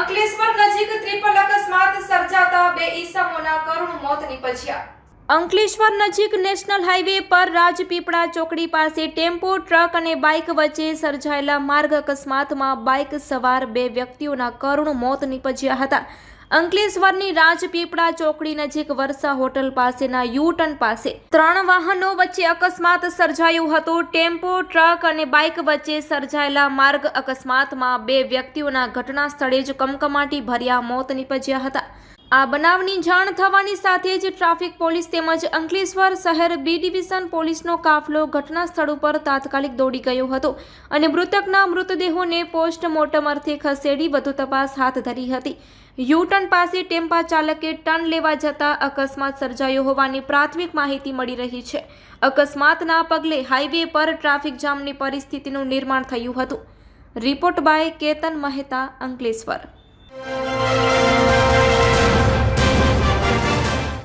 અંકલેશ્વર નજીક ટ્રિપલ અકસ્માત સર્જાતા બે ઈસમોના કરુણ મોત નીપજ્યા. અંકલેશ્વર નજીક નેશનલ હાઈવે પર રાજપીપળા ચોકડી પાસે ટેમ્પો, ટ્રક અને બાઇક વચ્ચે સર્જાયેલા માર્ગ અકસ્માતમાં બાઇક સવાર બે વ્યક્તિઓના કરુણ મોત નીપજ્યા હતા. અંકલેશ્વરની રાજપીપળા ચોકડી નજીક વર્ષા હોટલ પાસેના યુ પાસે ત્રણ વાહનો વચ્ચે અકસ્માત સર્જાયો હતો. ટેમ્પો, ટ્રક અને બાઇક વચ્ચે સર્જાયેલા માર્ગ અકસ્માતમાં બે વ્યક્તિઓના ઘટના સ્થળે જ કમકમાટી ભર્યા, મોત નીપજ્યા હતા. આ બનાવની જાણ થવાની સાથે જ ટ્રાફિક પોલીસ તેમજ અંકલેશ્વર શહેર બી ડિવિઝન પોલીસનો કાફલો ઘટના સ્થળ ઉપર તાત્કાલિક દોડી ગયો હતો અને મૃતકના મૃતદેહોને પોસ્ટમોર્ટમ અર્થે ખસેડી વધુ તપાસ હાથ ધરી હતી. યુટર્ન પાસે ટેમ્પા ચાલકે ટર્ન લેવા જતા અકસ્માત સર્જાયો હોવાની પ્રાથમિક માહિતી મળી રહી છે. અકસ્માતના પગલે હાઈવે પર ટ્રાફિક જામની પરિસ્થિતિનું નિર્માણ થયું હતું. Report by Ketan Mehta, Ankleshwar.